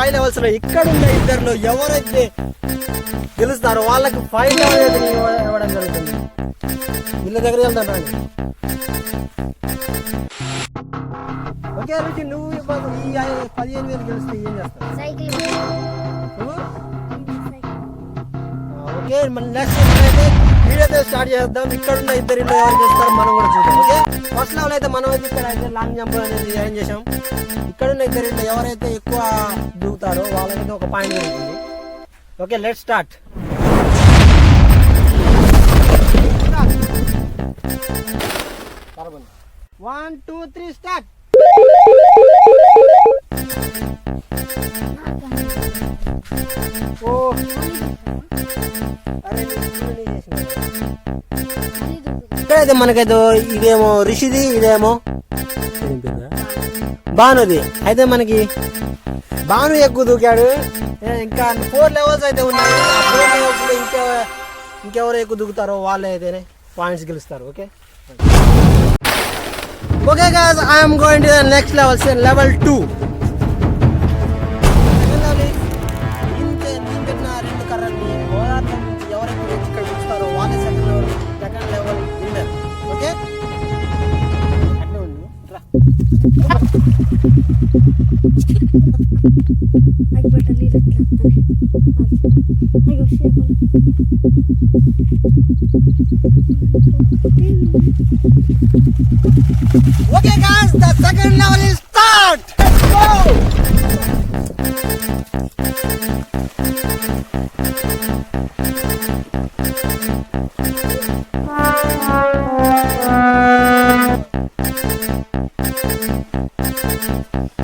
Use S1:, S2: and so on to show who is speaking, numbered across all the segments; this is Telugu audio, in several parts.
S1: ఫైవ్ లెవెల్స్ ఉన్నాయి ఇక్కడ ఉన్న ఇద్దరులో ఎవరైతే గెలుస్తారో వాళ్ళకి ఫైవ్ లెవెల్ ఇవ్వడం జరుగుతుంది. వీళ్ళ దగ్గర వెళ్తాను ఓకే రుచి నువ్వు ఇవ్వదు. ఈ పదిహేను వేలు గెలిస్తే ఏం చేస్తావు?
S2: సైకిల్
S1: ఓకే మన నెక్స్ట్ అయితే వీడియోతో స్టార్ట్ చేద్దాం. ఇక్కడ ఉన్న ఇద్దరు ఇల్లు ఎవరు చేస్తారో? మనం కూడా చూద్దాం ఓకే? ఫస్ట్ లెవెల్ అయితే మనం అయితే ఇక్కడ అయితే లాంగ్ జంప్ అనేది అరేంజ్ చేసాం ఇక్కడ ఉన్న ఇద్దరు ఇల్లు ఎవరైతే ఎక్కువ దూకుతారో వాళ్ళకైతే ఒక పాయింట్ ఉంటుంది okay let start one two three start ఓ. ఇక్కడైతే మనకైతే ఇదేమో రిషిది ఇదేమో భానుది. అయితే మనకి భాను ఎక్కువ దూకాడు. ఇంకా ఫోర్ లెవెల్స్ అయితే ఉన్నాయి. ఫోర్ లెవెల్స్ ఇంకా ఇంకెవరు ఎక్కువ దూకుతారో వాళ్ళే అయితేనే పాయింట్స్ గెలుస్తారు okay? Okay guys I'm going to the next level level two Okay, guys, the second level is start. Let's go.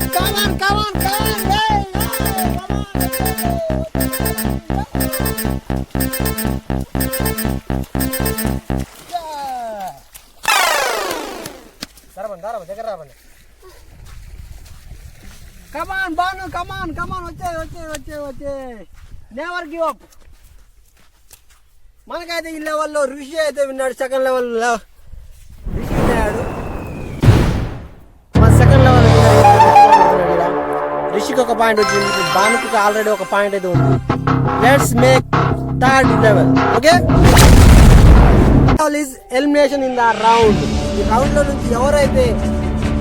S1: Come on, come on, come on, hey, come on Bhanu come on come on వచ్చే వచ్చే వచ్చే వచ్చే. నెవర్ గివ్ అప్ మనకైతే ఈ లెవెల్లో ఋషి అయితే విన్నాడు సెకండ్ లెవెల్ ఋషి విన్నాడు ఋషికి ఒక పాయింట్ వచ్చింది. బానుకి ఆల్రెడీ ఒక పాయింట్ అయితే ఉంది. Let's make third level okay is elimination in the round ఈ రౌండ్లో నుంచి ఎవరైతే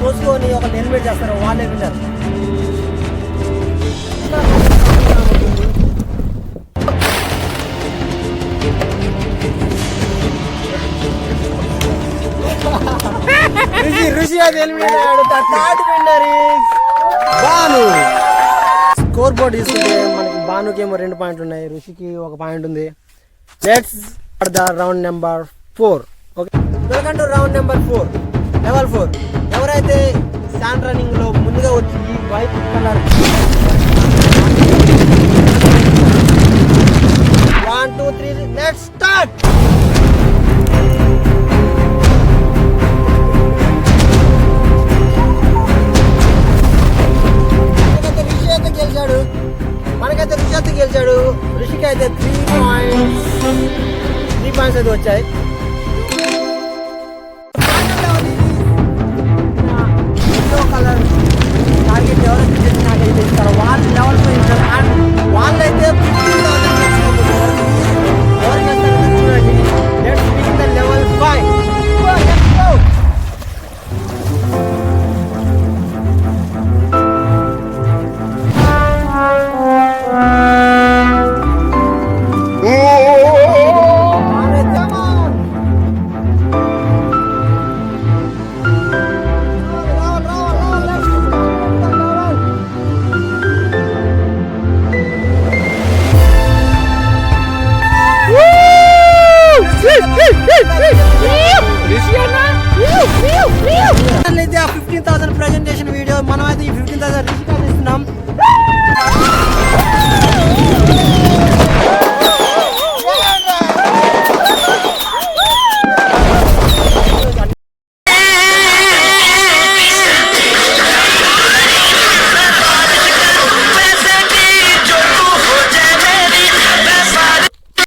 S1: తోసుకొని ఒక ఎలిమినేట్ చేస్తారో వాళ్ళే విన్నర్ ఋషి ఋషి అది ఎలిమినేట్ అయ్యాడు third winner is Bhanu score board తీసుకుంటే మనకి బానుకి ఏమో రెండు పాయింట్లు ఉన్నాయి రుషికి ఒక పాయింట్ ఉంది. Let's the round number four okay welcome to round number four level four ఎవరైతే స్టాండ్ రన్నింగ్లో ముందుగా వచ్చి ఈ white colour one two three let's start Rishi అయితే గెలిచాడు రిషికి అయితే త్రీ పాయింట్స్ త్రీ